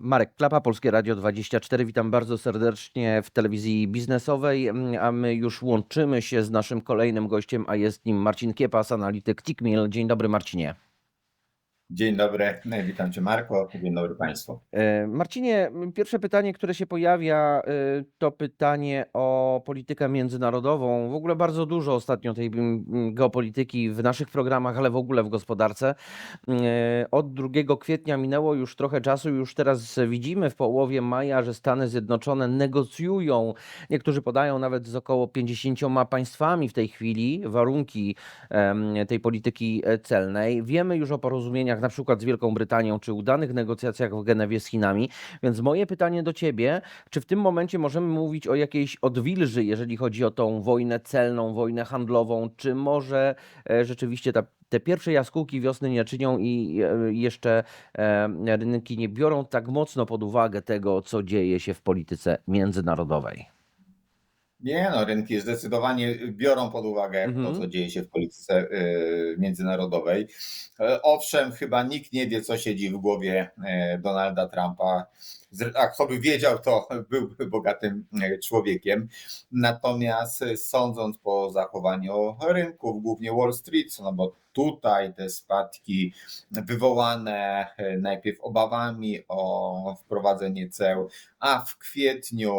Marek Klapa, Polskie Radio 24. Witam bardzo serdecznie w telewizji biznesowej, mm, a my już łączymy się z naszym kolejnym gościem, a jest nim Marcin Kiepas, analityk Tickmill. Dzień dobry Marcinie. Dzień dobry, witam Cię Marko, dzień dobry Państwu. E, Marcinie, pierwsze pytanie, które się pojawia, e, to pytanie o politykę międzynarodową. W ogóle bardzo dużo ostatnio tej m, m, geopolityki w naszych programach, ale w ogóle w gospodarce. E, Od 2 kwietnia minęło już trochę czasu, już teraz widzimy w połowie maja, że Stany Zjednoczone negocjują, niektórzy podają nawet z około 50 państwami w tej chwili warunki tej polityki celnej. Wiemy już o porozumieniach na przykład z Wielką Brytanią, czy udanych negocjacjach w Genewie z Chinami. Więc moje pytanie do Ciebie, czy w tym momencie możemy mówić o jakiejś odwilży, jeżeli chodzi o tą wojnę celną, wojnę handlową, czy może e, rzeczywiście ta, te pierwsze jaskółki wiosny nie czynią i e, jeszcze e, rynki nie biorą tak mocno pod uwagę tego, co dzieje się w polityce międzynarodowej? Nie no, rynki zdecydowanie biorą pod uwagę to, Mhm. co dzieje się w polityce y, międzynarodowej. E, Owszem, chyba nikt nie wie, co siedzi w głowie e, Donalda Trumpa. A kto by wiedział, to byłby bogatym e, człowiekiem. Natomiast e, sądząc po zachowaniu rynków, głównie Wall Street, no bo tutaj te spadki wywołane e, najpierw obawami o wprowadzenie ceł, a w kwietniu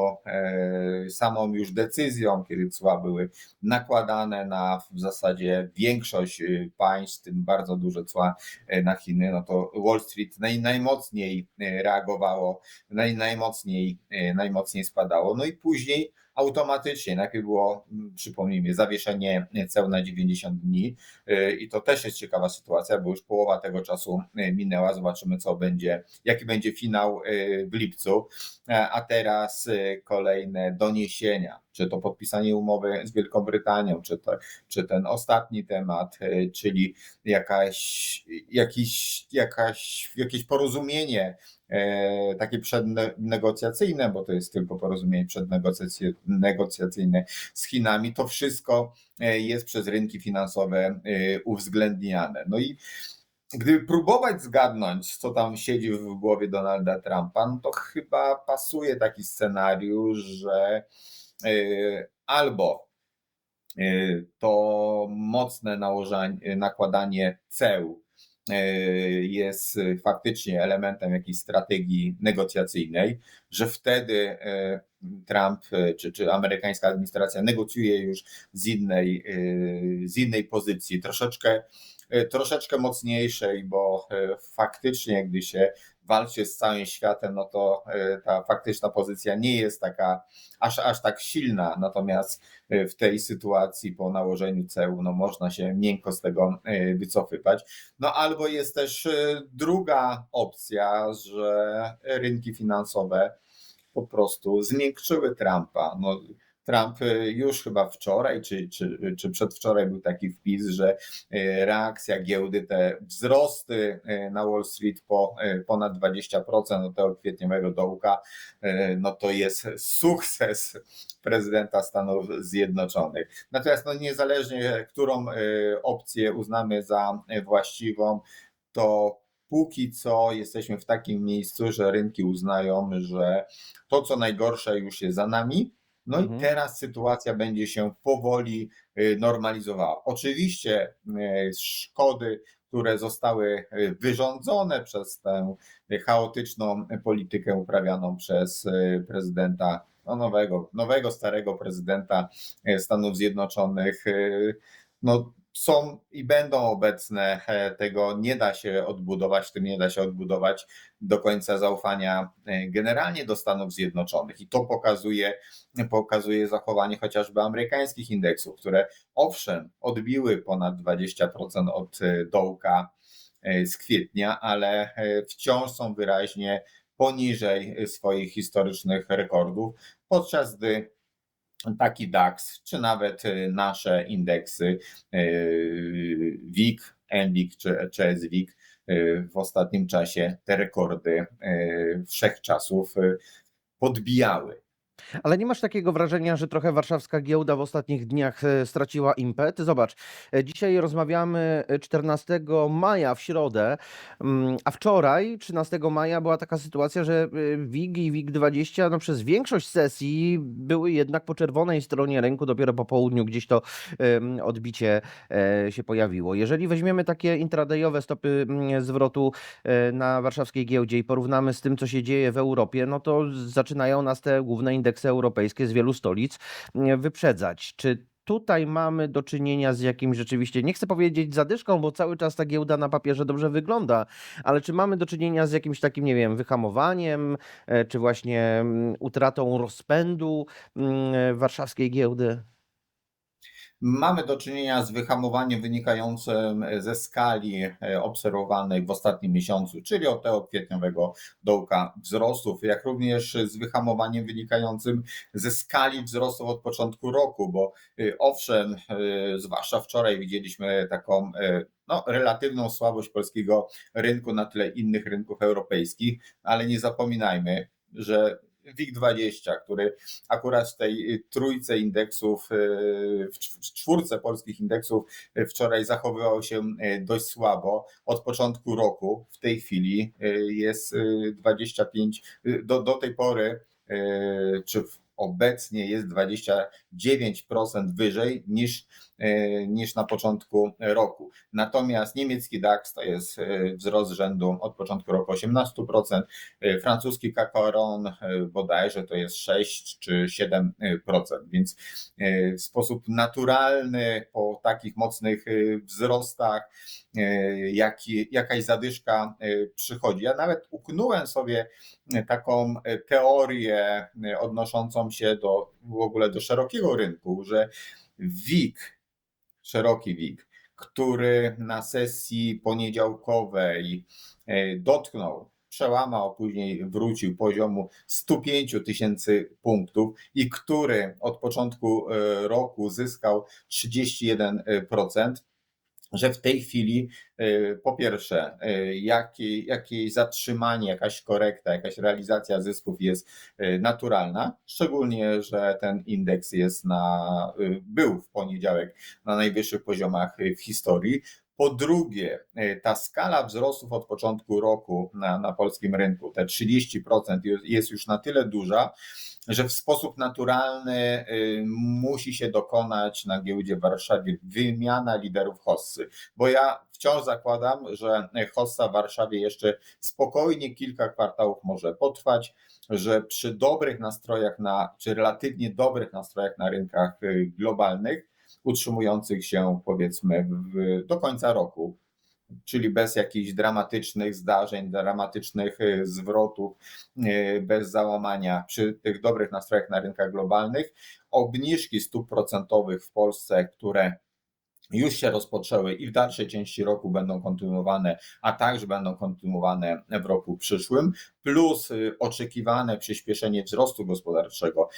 samą już decyzją, kiedy cła były nakładane na w zasadzie większość państw, tym bardzo duże cła na Chiny, no to Wall Street naj, najmocniej reagowało, naj, najmocniej, e, najmocniej spadało. No i później automatycznie, najpierw było, przypomnijmy, zawieszenie ceł na 90 dni e, i to też jest ciekawa sytuacja, bo już połowa tego czasu e, minęła, zobaczymy co będzie, jaki będzie finał w lipcu. A teraz kolejne doniesienia, czy to podpisanie umowy z Wielką Brytanią, czy, to, czy ten ostatni temat, e, czyli jakaś, jakiś, jakaś, jakieś porozumienie e, takie przednegocjacyjne, bo to jest tylko porozumienie przednegocjacyjne z Chinami, to wszystko e, jest przez rynki finansowe e, uwzględniane. No i Gdyby próbować zgadnąć, co tam siedzi w głowie Donalda Trumpa, no to chyba pasuje taki scenariusz, że albo y, to mocne nałożenie, nakładanie ceł jest faktycznie elementem jakiejś strategii negocjacyjnej, że wtedy Trump czy, czy amerykańska administracja negocjuje już z innej, z innej pozycji, troszeczkę troszeczkę mocniejszej, bo y, faktycznie, gdy się walczy z całym światem, no to y, ta faktyczna pozycja nie jest taka aż, aż tak silna. Natomiast w tej sytuacji po nałożeniu ceł, no można się miękko z tego wycofywać. No albo jest też druga opcja, że rynki finansowe po prostu zmiękczyły Trumpa. No, Trump y, już chyba wczoraj czy, czy, czy przedwczoraj był taki wpis, że y, reakcja giełdy, te wzrosty y, na Wall Street po ponad 20% od tego kwietniowego dołka, no to jest sukces prezydenta Stanów Zjednoczonych. Natomiast no niezależnie, którą opcję uznamy za właściwą, to póki co jesteśmy w takim miejscu, że rynki uznają, że to, co najgorsze, już jest za nami. No Mhm. i teraz sytuacja będzie się powoli y, normalizowała. Oczywiście y, szkody, które zostały y, wyrządzone przez tę chaotyczną politykę uprawianą przez prezydenta, no nowego, nowego, starego prezydenta Stanów Zjednoczonych, no są i będą obecne, e, tego nie da się odbudować, w tym nie da się odbudować do końca zaufania e, generalnie do Stanów Zjednoczonych. I to pokazuje, pokazuje zachowanie chociażby amerykańskich indeksów, które owszem odbiły ponad 20% od e, dołka z kwietnia, ale wciąż są wyraźnie poniżej swoich historycznych rekordów, podczas gdy taki DAX, czy nawet y, nasze indeksy y, WIG, NWIG czy, czy SWIG y, w ostatnim czasie te rekordy wszechczasów podbijały. Ale nie masz takiego wrażenia, że trochę warszawska giełda w ostatnich dniach e, straciła impet? Zobacz, e, dzisiaj rozmawiamy e, 14 maja w środę, mm, a wczoraj, 13 maja, była taka sytuacja, że e, WIG i WIG20 no, przez większość sesji były jednak po czerwonej stronie rynku, dopiero po południu gdzieś to odbicie e, się pojawiło. Jeżeli weźmiemy takie intradayowe stopy mm, zwrotu e, na warszawskiej giełdzie i porównamy z tym, co się dzieje w Europie, no to zaczynają nas te główne indeksy europejskie z wielu stolic mm, wyprzedzać. Czy tutaj mamy do czynienia z jakimś rzeczywiście, nie chcę powiedzieć zadyszką, bo cały czas ta giełda na papierze dobrze wygląda, ale czy mamy do czynienia z jakimś takim, nie wiem, wyhamowaniem, e, czy właśnie mm, utratą rozpędu mm, warszawskiej giełdy? Mamy do czynienia z wyhamowaniem wynikającym ze skali e, obserwowanej w ostatnim miesiącu, czyli od tego kwietniowego dołka wzrostów, jak również z wyhamowaniem wynikającym ze skali wzrostów od początku roku, bo y, owszem, y, zwłaszcza wczoraj widzieliśmy taką no, relatywną słabość polskiego rynku na tle innych rynków europejskich, ale nie zapominajmy, że WIG20, który akurat w tej trójce indeksów, w cz- w czwórce polskich indeksów wczoraj zachowywał się dość słabo. Od początku roku w tej chwili jest 25, do, do tej pory, czy obecnie jest 29% wyżej niż, niż na początku roku. Natomiast niemiecki DAX to jest e, wzrost rzędu od początku roku 18%, e, francuski Kakaron e, bodajże to jest 6 czy 7%, więc e, w sposób naturalny po takich mocnych e, wzrostach e, jaki, jakaś zadyszka e, przychodzi. Ja nawet uknąłem sobie e, taką e, teorię e, odnoszącą się do w ogóle do szerokiego rynku, że WIG szeroki WIG, który na sesji poniedziałkowej e, dotknął, przełamał, później wrócił poziomu 105 tysięcy punktów i który od początku e, roku zyskał 31%, że w tej chwili e, po pierwsze e, jakie, jakieś zatrzymanie, jakaś korekta, jakaś realizacja zysków jest e, naturalna, szczególnie, że ten indeks jest na, był w poniedziałek na najwyższych poziomach w historii. Po drugie, e, ta skala wzrostów od początku roku na, na polskim rynku, te 30% jest- już na tyle duża, że w sposób naturalny y, musi się dokonać na giełdzie w Warszawie wymiana liderów hossy. Bo ja wciąż zakładam, że hossa w Warszawie jeszcze spokojnie kilka kwartałów może potrwać, że przy dobrych nastrojach na, czy relatywnie dobrych nastrojach na rynkach y, globalnych, utrzymujących się powiedzmy w, do końca roku, czyli bez jakichś dramatycznych zdarzeń, dramatycznych y, zwrotów, y, bez załamania przy tych dobrych nastrojach na rynkach globalnych, obniżki stóp procentowych w Polsce, które już się rozpoczęły i w dalszej części roku będą kontynuowane, a także będą kontynuowane w roku przyszłym, plus y, oczekiwane przyspieszenie wzrostu gospodarczego,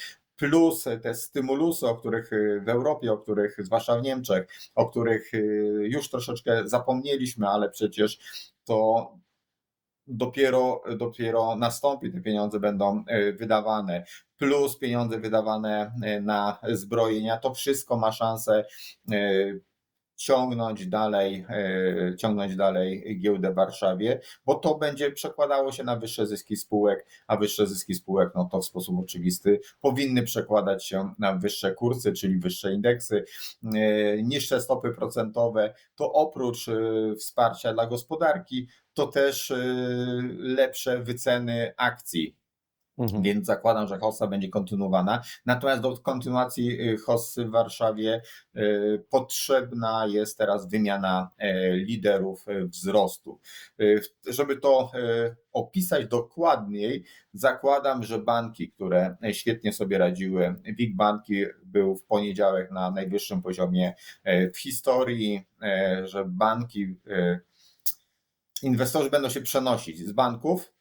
plus te stymulusy, o których y, w Europie, o których zwłaszcza w Niemczech, o których y, już troszeczkę zapomnieliśmy, ale przecież to dopiero, dopiero nastąpi, te pieniądze będą e, wydawane, plus pieniądze wydawane na zbrojenia, to wszystko ma szansę ciągnąć dalej, e, ciągnąć dalej giełdę w Warszawie, bo to będzie przekładało się na wyższe zyski spółek, a wyższe zyski spółek, no to w sposób oczywisty powinny przekładać się na wyższe kursy, czyli wyższe indeksy, e, niższe stopy procentowe, to oprócz e, wsparcia dla gospodarki, to też lepsze wyceny akcji. Mhm. Więc zakładam, że hossa będzie kontynuowana. Natomiast do kontynuacji y, hossy w Warszawie y, potrzebna jest teraz wymiana e, liderów e, wzrostu. W- Żeby to e, opisać dokładniej, zakładam, że banki, które świetnie sobie radziły, WIG Banki był w poniedziałek na najwyższym poziomie e, w historii, e, że banki, e, inwestorzy będą się przenosić z banków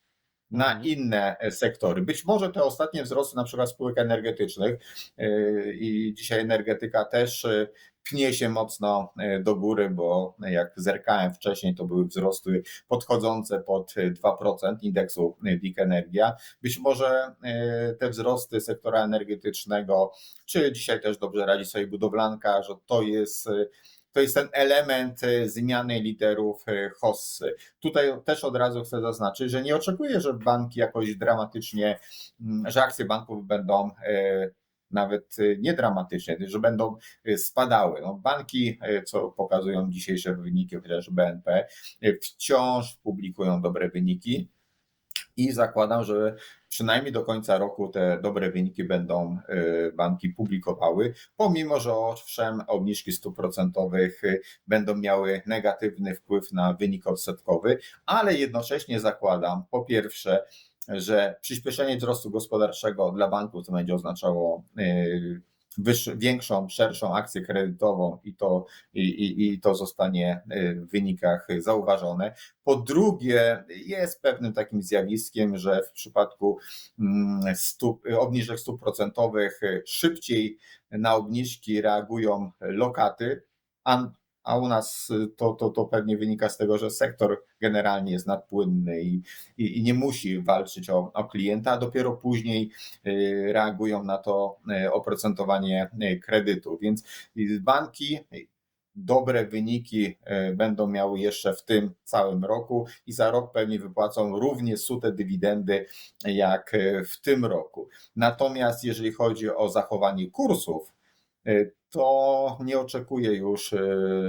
na Mhm. inne e, sektory. Być może te ostatnie wzrosty, na przykład spółek energetycznych e, i dzisiaj energetyka też e, pnie się mocno do góry, bo jak zerkałem wcześniej, to były wzrosty podchodzące pod e, 2% indeksu WIG Energia. Być może te wzrosty sektora energetycznego, czy dzisiaj też dobrze radzi sobie budowlanka, że to jest to jest ten element e, zmiany liderów e, hossy. Tutaj też od razu chcę zaznaczyć, że nie oczekuję, że banki jakoś dramatycznie, mm, że akcje banków będą e, nawet nie dramatycznie, że będą spadały. No, banki, co pokazują dzisiejsze wyniki, chociaż BNP, wciąż publikują dobre wyniki i zakładam, że przynajmniej do końca roku te dobre wyniki będą e, banki publikowały, pomimo że owszem obniżki stóp procentowych e, będą miały negatywny wpływ na wynik odsetkowy, ale jednocześnie zakładam po pierwsze, że przyspieszenie wzrostu gospodarczego dla banków to będzie oznaczało większą, szerszą akcję kredytową i to, i, i, i to zostanie e, w wynikach zauważone. Po drugie, jest pewnym takim zjawiskiem, że w przypadku mm, stóp, obniżek stóp procentowych e, szybciej na obniżki reagują lokaty, a, a u nas e, to, to, to pewnie wynika z tego, że sektor generalnie jest nadpłynny i, i, i nie musi walczyć o, o klienta, a dopiero później e, reagują na to e, oprocentowanie kredytu. Więc banki dobre wyniki będą miały jeszcze w tym całym roku i za rok pewnie wypłacą równie sute dywidendy jak w tym roku. Natomiast jeżeli chodzi o zachowanie kursów, to nie oczekuję już e,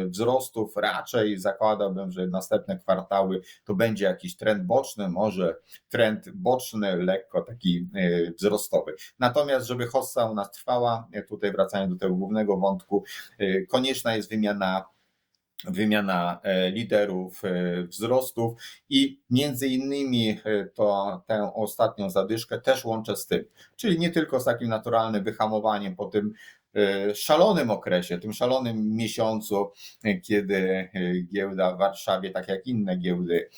wzrostów. Raczej zakładałbym, że następne kwartały to będzie jakiś trend boczny, może trend boczny, lekko taki e, wzrostowy. Natomiast, żeby hossa u nas trwała, e, tutaj wracając do tego głównego wątku, e, konieczna jest wymiana wymiana e, liderów e, wzrostów i między innymi e, to tę ostatnią zadyszkę też łączę z tym, czyli nie tylko z takim naturalnym wyhamowaniem po tym e, szalonym okresie, tym szalonym miesiącu, kiedy giełda w Warszawie, tak jak inne giełdy,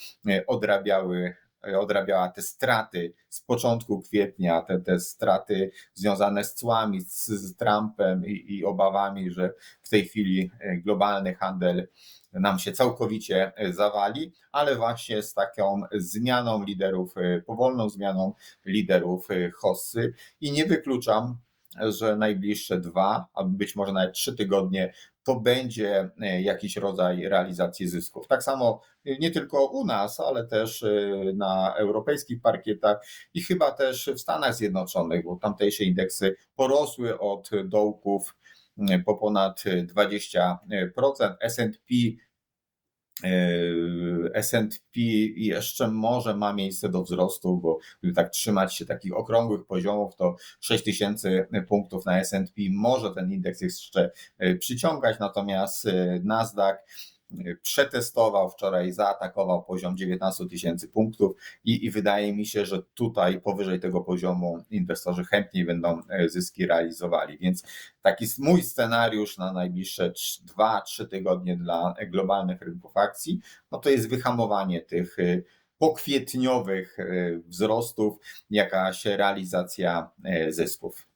odrabiały odrabiała te straty z początku kwietnia, te, te straty związane z cłami, z, z Trumpem i, i obawami, że w tej chwili globalny handel nam się całkowicie zawali, ale właśnie z taką zmianą liderów, powolną zmianą liderów hossy. I nie wykluczam, że najbliższe dwa, a być może nawet trzy tygodnie to będzie e, jakiś rodzaj realizacji zysków. Tak samo e, nie tylko u nas, ale też e, na europejskich parkietach i chyba też w Stanach Zjednoczonych, bo tamtejsze indeksy porosły od dołków po ponad 20%. S&P S&P jeszcze może ma miejsce do wzrostu, bo gdyby tak trzymać się takich okrągłych poziomów, to 6000 punktów na S&P może ten indeks jeszcze e, przyciągać, natomiast e, Nasdaq e, przetestował wczoraj, zaatakował poziom 19 tysięcy punktów i, i wydaje mi się, że tutaj powyżej tego poziomu inwestorzy chętniej będą e, zyski realizowali, więc taki mój scenariusz na najbliższe 2-3 tygodnie dla globalnych rynków akcji, no to jest wyhamowanie tych y, pokwietniowych y, wzrostów, jakaś realizacja y, zysków.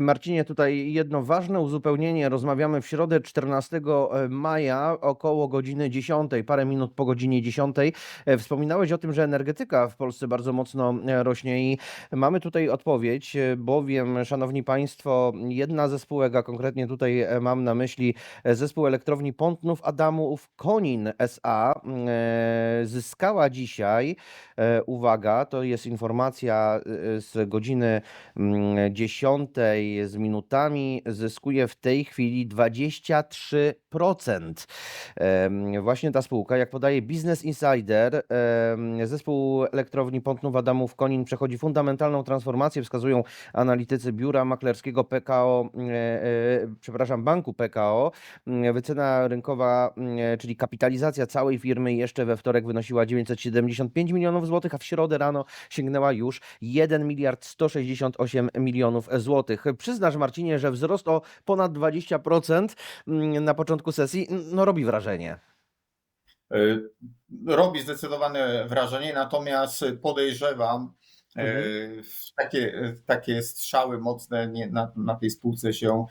Marcinie, tutaj jedno ważne uzupełnienie. Rozmawiamy w środę 14 e, maja około godziny 10, parę minut po godzinie 10. E, wspominałeś o tym, że energetyka w Polsce bardzo mocno e, rośnie i mamy tutaj odpowiedź, bowiem, szanowni państwo, jedna ze spółek, a konkretnie tutaj mam na myśli zespół elektrowni Pątnów Adamów Konin SA, zyskała dzisiaj, uwaga, to jest informacja z godziny mm, 10 z minutami zyskuje w tej chwili 23%. Właśnie ta spółka, jak podaje Business Insider, zespół elektrowni Pątnów Adamów Konin przechodzi fundamentalną transformację, wskazują analitycy biura maklerskiego PKO, e, e, przepraszam, banku PKO. Wycena rynkowa, e, czyli kapitalizacja całej firmy jeszcze we wtorek wynosiła 975 milionów złotych, a w środę rano sięgnęła już 1 miliard 168 milionów złotych. Przyznasz, Marcinie, że wzrost o ponad 20% mm, na początku sesji no, robi wrażenie. Y, Robi zdecydowane wrażenie, natomiast podejrzewam, Mhm. y, w takie, takie strzały mocne nie, na, na tej spółce się,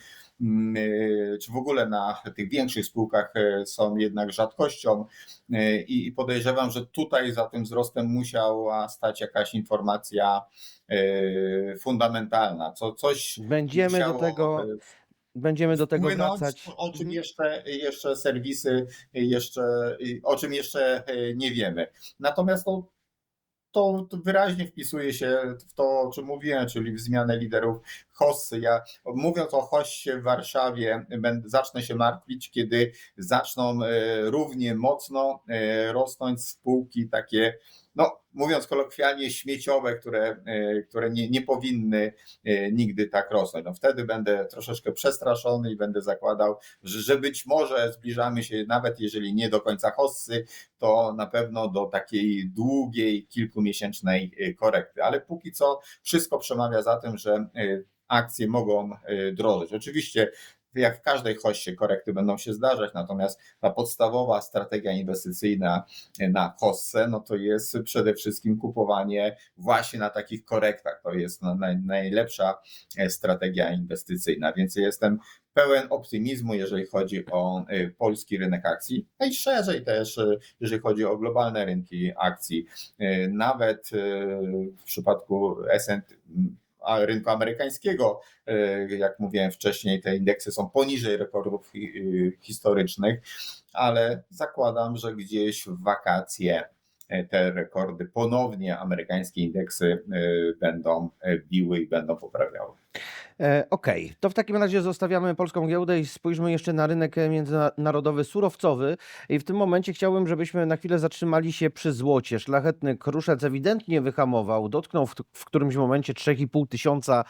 czy w ogóle na tych większych spółkach y, są jednak rzadkością y, i podejrzewam, że tutaj za tym wzrostem musiała stać jakaś informacja y, fundamentalna, co, coś Będziemy do tego, y, będziemy do tego wpłynąć, wracać. o czym Mhm. jeszcze, jeszcze serwisy, jeszcze, o czym jeszcze nie wiemy. Natomiast to, to wyraźnie wpisuje się w to, o czym mówiłem, czyli w zmianę liderów Hossy. Ja mówiąc o Hossie w Warszawie, będę, zacznę się martwić, kiedy zaczną e, równie mocno e, rosnąć spółki takie, no mówiąc kolokwialnie, śmieciowe, które, e, które nie, nie powinny e, nigdy tak rosnąć. No wtedy będę troszeczkę przestraszony i będę zakładał, że, że być może zbliżamy się, nawet jeżeli nie do końca hossy, to na pewno do takiej długiej, kilkumiesięcznej e, korekty. Ale póki co wszystko przemawia za tym, że akcje mogą drożeć. Oczywiście jak w każdej hoście korekty będą się zdarzać, natomiast ta podstawowa strategia inwestycyjna na hossę, no to jest przede wszystkim kupowanie właśnie na takich korektach. To jest na- naj, najlepsza e, strategia inwestycyjna, więc jestem pełen optymizmu, jeżeli chodzi o e, polski rynek akcji, a i szerzej też, e, jeżeli chodzi o globalne rynki akcji. Nawet w przypadku S&P rynku amerykańskiego, e, jak mówiłem wcześniej, te indeksy są poniżej rekordów y, historycznych, ale zakładam, że gdzieś w wakacje e, te rekordy ponownie amerykańskie indeksy e, będą biły i będą poprawiały. E, Okej, to w takim razie zostawiamy polską giełdę i spójrzmy jeszcze na rynek e, międzynarodowy surowcowy. I w tym momencie chciałbym, żebyśmy na chwilę zatrzymali się przy złocie. Szlachetny kruszec ewidentnie wyhamował, dotknął w, w którymś momencie 3,5 tysiąca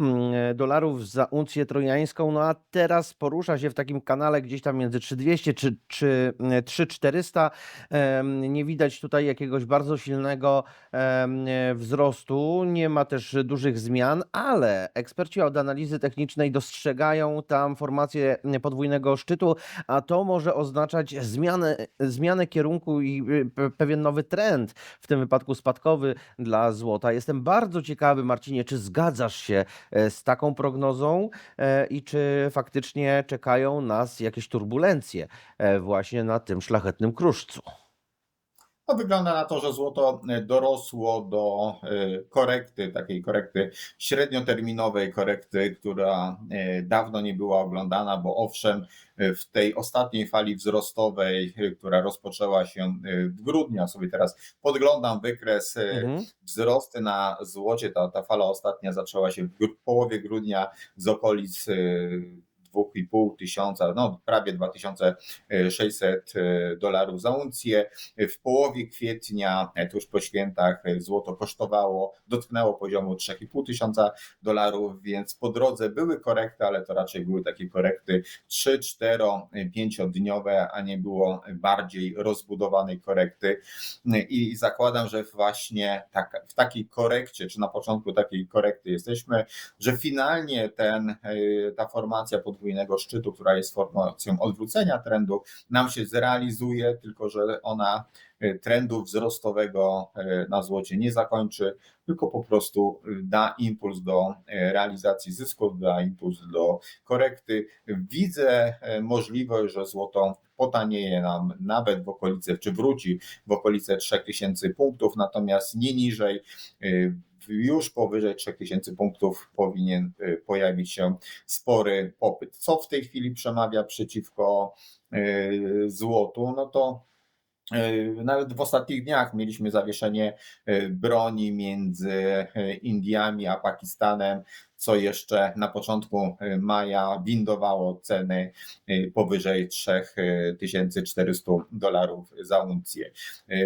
mm, e, dolarów za uncję trojańską, no a teraz porusza się w takim kanale gdzieś tam między 3200 czy, czy e, 3400. Em, Nie widać tutaj jakiegoś bardzo silnego e, wzrostu, nie ma też dużych zmian, ale eksperci od analizy technicznej dostrzegają tam formację podwójnego szczytu, a to może oznaczać zmianę, zmianę kierunku i y, pe- pewien nowy trend, w tym wypadku spadkowy dla złota. Jestem bardzo ciekawy, Marcinie, czy zgadzasz się e, z taką prognozą e, i czy faktycznie czekają nas jakieś turbulencje e, właśnie na tym szlachetnym kruszcu. No, wygląda na to, że złoto e, dorosło do e, korekty, takiej korekty średnioterminowej, korekty, która e, dawno nie była oglądana, bo owszem, w tej ostatniej fali wzrostowej, która rozpoczęła się w grudniu, ja sobie teraz podglądam wykres Mhm. wzrosty na złocie. Ta, ta fala ostatnia zaczęła się w połowie grudnia z okolic 2,5 tysiąca, no prawie 2600 dolarów za uncję. W połowie kwietnia, e, tuż po świętach, e, złoto kosztowało, dotknęło poziomu 3,5 tysiąca dolarów, więc po drodze były korekty, ale to raczej były takie korekty 3, 4, 5 dniowe, a nie było bardziej rozbudowanej korekty. I zakładam, że właśnie tak, w takiej korekcie, czy na początku takiej korekty jesteśmy, że finalnie ten, e, ta formacja podwójnego szczytu, która jest formacją odwrócenia trendu, nam się zrealizuje, tylko że ona e, trendu wzrostowego e, na złocie nie zakończy, tylko po prostu e, da impuls do realizacji zysków, da impuls do korekty. Widzę możliwość, że złoto potanieje nam nawet w okolice, czy wróci w okolice 3000 punktów, natomiast nie niżej. Już powyżej 3000 punktów powinien e, pojawić się spory popyt. Co w tej chwili przemawia przeciwko e, złotu? No to nawet w ostatnich dniach mieliśmy zawieszenie e, broni między e, Indiami a Pakistanem, co jeszcze na początku e, maja windowało ceny e, powyżej 3400 dolarów za uncję. E,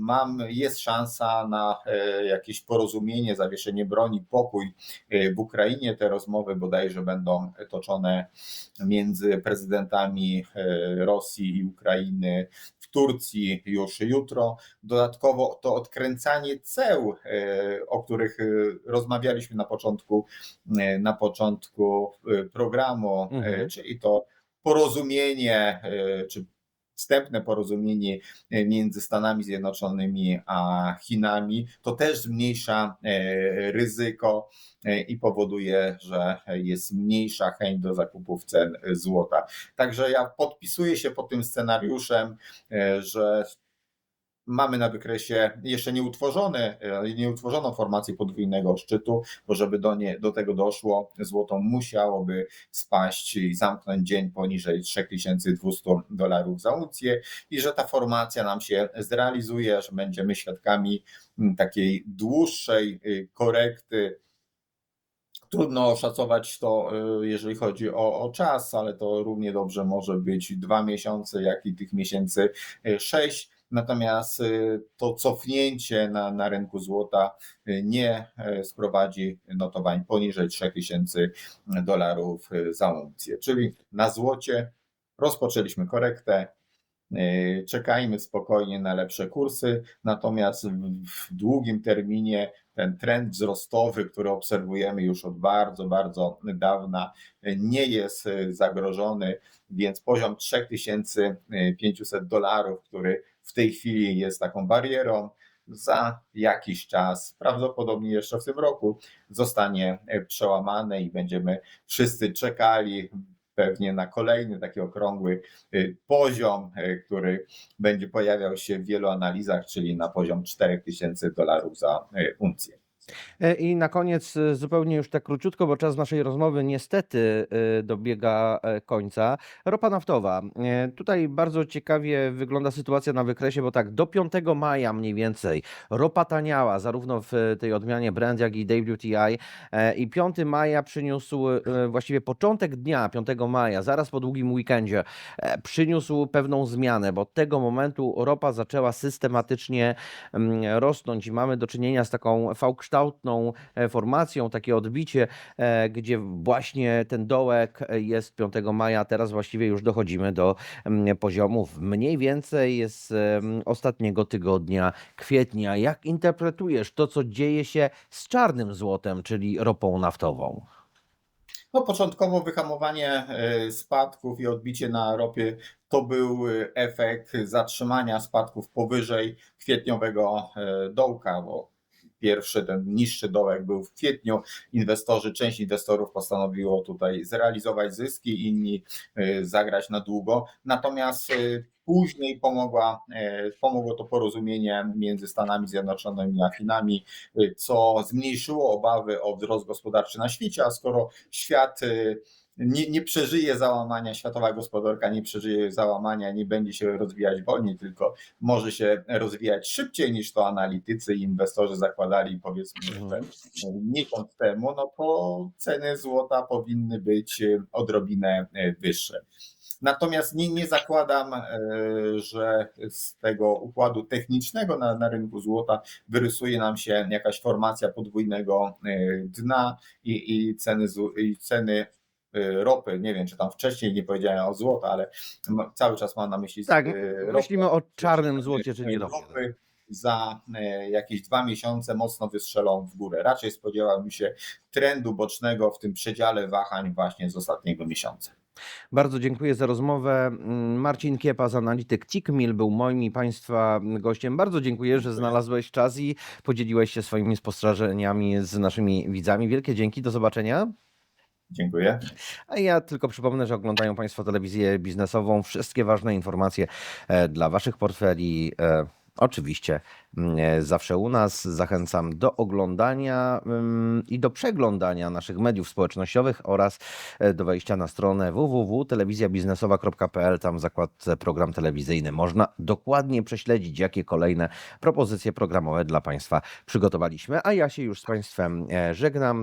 Mam, jest szansa na e, jakieś porozumienie, zawieszenie broni, pokój e, w Ukrainie. Te rozmowy bodajże będą toczone między prezydentami e, Rosji i Ukrainy Turcji już jutro. Dodatkowo to odkręcanie ceł, e, o których e, rozmawialiśmy na początku, e, na początku programu, Mhm. czyli to porozumienie, czy wstępne porozumienie e, między Stanami Zjednoczonymi a Chinami, to też zmniejsza e, ryzyko e, i powoduje, że jest mniejsza chęć do zakupów cen złota. Także ja podpisuję się pod tym scenariuszem, że mamy na wykresie jeszcze nieutworzone, nieutworzoną formację podwójnego szczytu, bo żeby do, nie, do tego doszło, złoto musiałoby spaść i zamknąć dzień poniżej 3200 dolarów za uncję i że ta formacja nam się zrealizuje, że będziemy świadkami takiej dłuższej y, korekty Trudno oszacować to, y, jeżeli chodzi o, o czas, ale to równie dobrze może być dwa miesiące, jak i tych miesięcy y, sześć. Natomiast y, to cofnięcie na, na rynku złota y, nie y, sprowadzi notowań poniżej 3000 dolarów y, za uncję. Czyli na złocie rozpoczęliśmy korektę, czekajmy spokojnie na lepsze kursy, natomiast w, długim terminie ten trend wzrostowy, który obserwujemy już od bardzo, bardzo dawna, nie jest zagrożony, więc poziom 3500 dolarów, który w tej chwili jest taką barierą, za jakiś czas, prawdopodobnie jeszcze w tym roku, zostanie przełamany i będziemy wszyscy czekali pewnie na kolejny taki okrągły y, poziom, y, który będzie pojawiał się w wielu analizach, czyli na poziom 4000 dolarów za y, uncję. E, I na koniec e, zupełnie już tak króciutko, bo czas naszej rozmowy niestety e, dobiega końca. Ropa naftowa. Tutaj bardzo ciekawie wygląda sytuacja na wykresie, bo tak do 5 maja mniej więcej ropa taniała zarówno w tej odmianie Brent, jak i WTI i 5 maja przyniósł właściwie początek dnia 5 maja, zaraz po długim weekendzie, przyniósł pewną zmianę, bo od tego momentu ropa zaczęła systematycznie mm, rosnąć i mamy do czynienia z taką V-kształtną e, formacją, takie odbicie, e, gdzie właśnie ten dołek e, jest 5 maja, teraz właściwie już dochodzimy do mm, poziomów mniej więcej z ostatniego tygodnia kwietnia. Jak interpretujesz to, co dzieje się z czarnym złotem, czyli ropą naftową? No, początkowo wyhamowanie spadków i odbicie na ropie to był efekt zatrzymania spadków powyżej kwietniowego dołka, bo pierwszy, ten niższy dołek był w kwietniu. Inwestorzy, część inwestorów postanowiło tutaj zrealizować zyski, inni e, zagrać na długo. Natomiast e, później pomogła, e, pomogło to porozumienie między Stanami Zjednoczonymi a Chinami, co zmniejszyło obawy o wzrost gospodarczy na świecie, a skoro świat nie, nie przeżyje załamania, światowa gospodarka nie przeżyje załamania, nie będzie się rozwijać wolniej, tylko może się rozwijać szybciej niż to analitycy i inwestorzy zakładali powiedzmy jeszcze miesiąc temu, no to ceny złota powinny być e, odrobinę e, wyższe. Natomiast nie, nie zakładam, e, że z tego układu technicznego na, na rynku złota wyrysuje nam się jakaś formacja podwójnego dna i, i ceny, i ceny ropy. Nie wiem, czy tam wcześniej nie powiedziałem o złota, ale cały czas mam na myśli Tak, e, ropę. myślimy o czarnym złocie, czyli ropie. ropy za e, jakieś dwa miesiące mocno wystrzelą w górę. Raczej spodziewałbym się trendu bocznego w tym przedziale wahań właśnie z ostatniego miesiąca. Bardzo dziękuję za rozmowę. Mm, Marcin Kiepa z Analityk Tikmil był moim i Państwa gościem. Bardzo dziękuję, że znalazłeś czas i podzieliłeś się swoimi spostrzeżeniami z naszymi widzami. Wielkie dzięki, do zobaczenia. Dziękuję. A ja tylko przypomnę, że oglądają Państwo telewizję biznesową. Wszystkie ważne informacje e, dla Waszych portfeli. e, Oczywiście e, zawsze u nas. Zachęcam do oglądania i do przeglądania naszych mediów społecznościowych oraz do wejścia na stronę www.telewizjabiznesowa.pl. Tam w zakładce program telewizyjny można dokładnie prześledzić, jakie kolejne propozycje programowe dla Państwa przygotowaliśmy. A ja się już z Państwem żegnam.